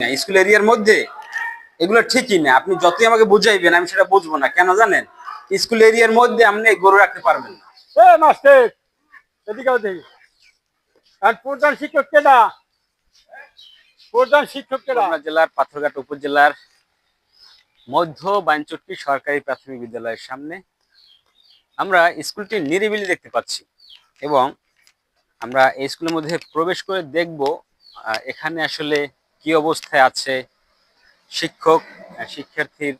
না স্কুল এরিয়ার মধ্যে এগুলো ঠিকই না। আপনি যতই আমাকে বুঝাইবেন আমি সেটা বুঝব না। কেন জানেন? স্কুল এরিয়ার মধ্যে আপনি গরু রাখতে পারবেন না। এ মাস্টার এদিকে দেখি। আর প্রধান শিক্ষক কেডা প্রধান শিক্ষক জেলার পাথরঘাট উপজেলার মধ্য বাইনচট্টি সরকারি প্রাথমিক বিদ্যালয়ের সামনে আমরা স্কুলটি নিরিবিলি দেখতে পাচ্ছি এবং আমরা এই স্কুলের মধ্যে প্রবেশ করে দেখব এখানে আসলে কি অবস্থায় আছে শিক্ষক শিক্ষার্থীর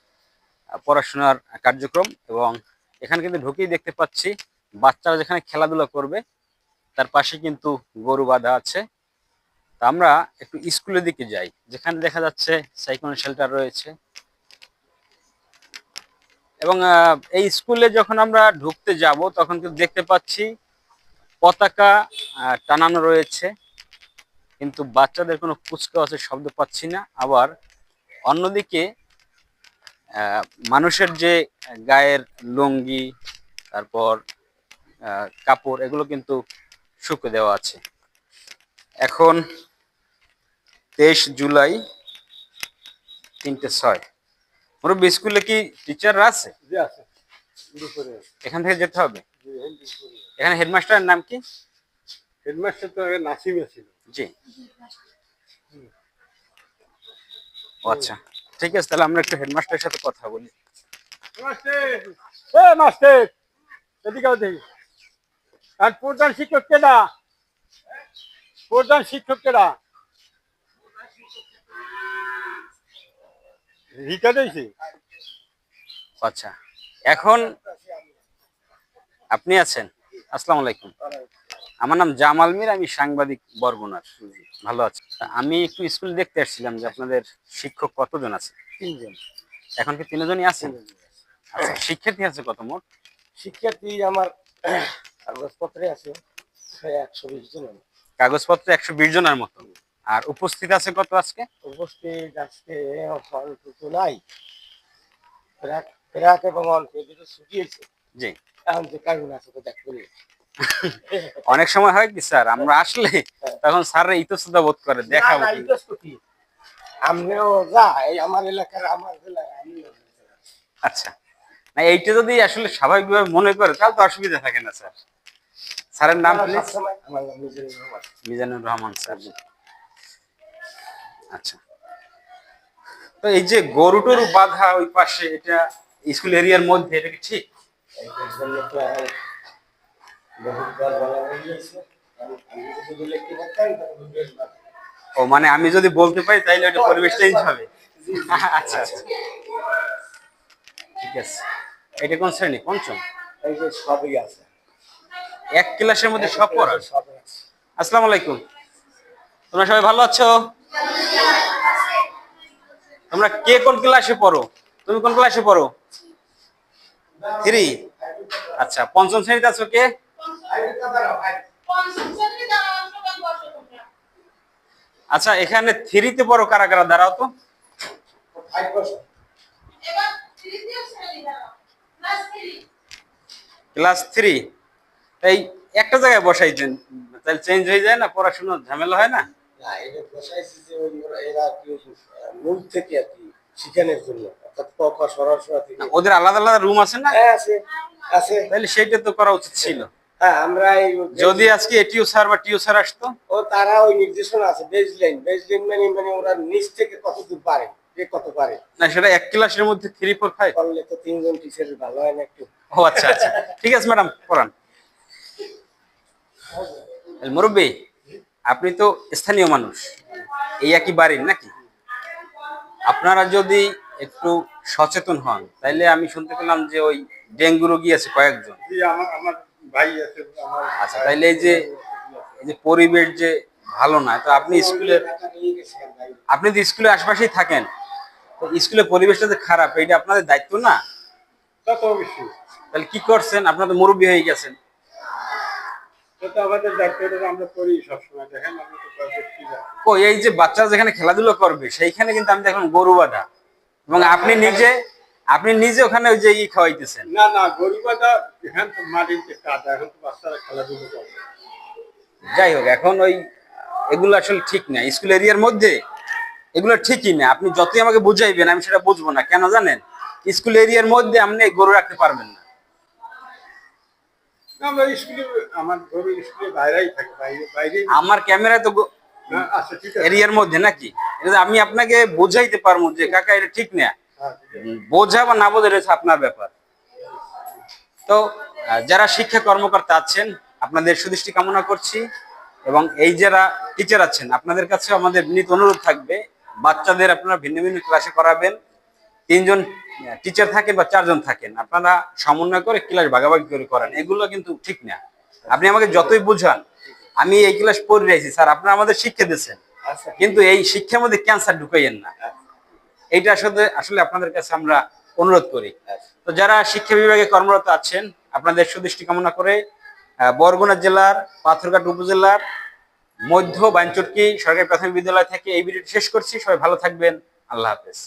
পড়াশোনার কার্যক্রম এবং এখানে কিন্তু ঢুকেই দেখতে পাচ্ছি বাচ্চারা যেখানে খেলাধুলা করবে, তার পাশে কিন্তু গরু বাঁধা আছে। তা আমরা একটু স্কুলের দিকে যাই, যেখানে দেখা যাচ্ছে সাইক্লোন শেল্টার রয়েছে। এবং এই স্কুলে যখন আমরা ঢুকতে যাব, তখন কিন্তু দেখতে পাচ্ছি পতাকা টানানো রয়েছে। কিন্তু বাচ্চাদের কোনো কুচকাওয়াজের শব্দ পাচ্ছি না। আবার অন্যদিকে মানুষের যে গায়ের লুঙ্গি তারপর কাপড় এগুলো কিন্তু শুকে দেওয়া আছে। এখন তেইশ জুলাই তিনটে ছয়। মুরব্বী স্কুলে কি টিচাররা আছে? এখান থেকে যেতে হবে? এখানে হেডমাস্টারের নাম কি? হেডমাস্টার তো আগে নাসিমে ছিল। জি। আচ্ছা ঠিক আছে তাহলে আমরা একটু হেডমাস্টারের সাথে কথা বলি। মাস্টার! এ মাস্টার! এদিকে দেখি। আর প্রধান শিক্ষক কেডা? প্রধান শিক্ষক কেডা? আচ্ছা এখন আপনি আছেন? আসসালামু আলাইকুম। আমার নাম জামাল মির আমি সাংবাদিক বরগুনার ভালো আছি। আমি একটু স্কুল দেখতে আসছিলাম যে আপনাদের শিক্ষক কতজন আছে? তিনজন। এখন কি তিনজনই আছে? আচ্ছা শিক্ষার্থী আছে কত মোট? শিক্ষার্থী আমার কাগজপত্রে আছে একশো বিশ জন কাগজপত্র একশো বিশ জনের মতো। আর উপস্থিত আছে কত আজকে? উপস্থিত আজকে নাই। ফেরাক ফেরাক এবং অল্প ছুটি হয়েছে জি। এখন যে কারণ আছে তো দেখতে অনেক সময় হয় কি স্যার? আমরা আসলে তখন স্যারের ইতস্ততা বোধ করে দেখাবো। আমরাও যা এই আমার এলাকার আমার আচ্ছা। না এইটা যদি আসলে স্বাভাবিকভাবে মনে করে তাহলে তো অসুবিধা থাকে না স্যার। স্যারের নাম মিজানুর রহমান। স্যার। আচ্ছা। তো এই যে গরু টরু বাঁধা ওই পাশে এটা স্কুল এরিয়ার মধ্যে এটা কি ঠিক? ও মানে আমি যদি বলতে পারি তাইলে ওটা পরিবেশ চেঞ্জ হবে। আচ্ছা আচ্ছা। ঠিক আছে। এটা কোন শ্রেণি? পঞ্চম? এই যে সবই আছে। এক ক্লাসের মধ্যে সব পড়া? আসসালামু আলাইকুম। তোমরা সবাই ভালো আছো? তোমরা কে কোন ক্লাসে পড়ো? তুমি কোন ক্লাসে পড়ো? থ্রি? আচ্ছা পঞ্চম শ্রেণীতে আছো কে? আচ্ছা এখানে থ্রিতে পড়ো কারা কারা দাঁড়াও তো। ক্লাস থ্রি এই একটা জায়গায় বসাইছেন তাহলে চেঞ্জ হয়ে যায় না পড়াশোনার ঝামেলা হয় না? ওদের আলাদা আলাদা রুম আছে না? হ্যাঁ আছে। তাহলে সেইটা তো করা উচিত ছিল। হ্যাঁ আমরা এই যদি আজকে এটিও স্যার বা টিও স্যার আসতো? ও তারা ওই নির্দেশনা আছে বেজ লাইন বেজ লাইন মানে মানে ওরা নিচ থেকে কত দূর পারে কে কত পারে। না সেটা এক ক্লাসের মধ্যে থ্রি ফোর ফাইভ করলে তো তিনজন টিচারের ভালো হয় না একটু। ও আচ্ছা আচ্ছা। ঠিক আছে ম্যাডাম পড়ান। মুরব্বী আপনি তো স্থানীয় মানুষ। এই একই বাড়ির নাকি? আপনারা যদি একটু সচেতন হন তাইলে আমি শুনতে পেলাম যে ওই ডেঙ্গু রোগী আছে কয়েকজন। জি আমার আমার ভাই আছে আমার আচ্ছা তাইলে এই যে এই যে পরিবেশ যে ভালো না তো আপনি ভাই আপনি তো স্কুলের আশেপাশেই থাকেন তো স্কুলের পরিবেশটা যে খারাপ এটা আপনাদের দায়িত্ব না? বেশি তাহলে কি করছেন? আপনার তো মুরব্বী হয়ে গেছেন। এই যে বাচ্চারা যেখানে খেলাধুলা করবে সেইখানে কিন্তু আমি দেখলাম গরু বাঁধা। এবং আপনি নিজে আপনি নিজে ওখানে ওই যে ই খাওয়াইতেছেন? না না গরিবাটা এখান তো মাটিতে কাদা এখন তো বাচ্চারা খেলাধুলো করে। যাই হোক এখন ওই এগুলো আসলে ঠিক না। স্কুল এরিয়ার মধ্যে এগুলো ঠিকই না। আপনি যতই আমাকে বুঝাইবেন আমি সেটা বুঝব না। কেন জানেন? স্কুল এরিয়ার মধ্যে আপনি গরু রাখতে পারবেন না। আমরা স্কুলে আমার গরু স্কুলে বাইরেই থাকে বাইরে আমার ক্যামেরায় তো আচ্ছা ঠিক আছে। এরিয়ার মধ্যে নাকি? আমি আপনাকে বোঝাইতে পারব যে কাকা এটা ঠিক না। হ্যাঁ। বোঝা বা না বোঝা হচ্ছে আপনার ব্যাপার। তো যারা শিক্ষা কর্মকর্তা আছেন আপনাদের সুদৃষ্টি কামনা করছি এবং এই যারা টিচার আছেন আপনাদের কাছে আমাদের বিনীত অনুরোধ থাকবে বাচ্চাদের আপনারা ভিন্ন ভিন্ন ক্লাসে করাবেন তিনজন টিচার থাকেন বা চারজন থাকেন আপনারা সমন্বয় করে ক্লাস ভাগাভাগি করে করেন এগুলো কিন্তু ঠিক না। আপনি আমাকে যতই বুঝান আমি এই ক্লাস পড়ে রয়েছি স্যার আপনারা আমাদের শিক্ষা দিচ্ছেন আচ্ছা। কিন্তু এই শিক্ষার মধ্যে ক্যান্সার ঢুকাইয়েন না। এইটা আসলে আসলে আপনাদের কাছে আমরা অনুরোধ করি। তো যারা শিক্ষা বিভাগে কর্মরত আছেন, আপনাদের সুদৃষ্টি কামনা করে বরগুনা জেলার, পাথরঘাট উপজেলার, মধ্য বাঞ্চটকি সরকারি প্রাথমিক বিদ্যালয় থেকে এই ভিডিওটি শেষ করছি। সবাই ভালো থাকবেন। আল্লাহ হাফেজ।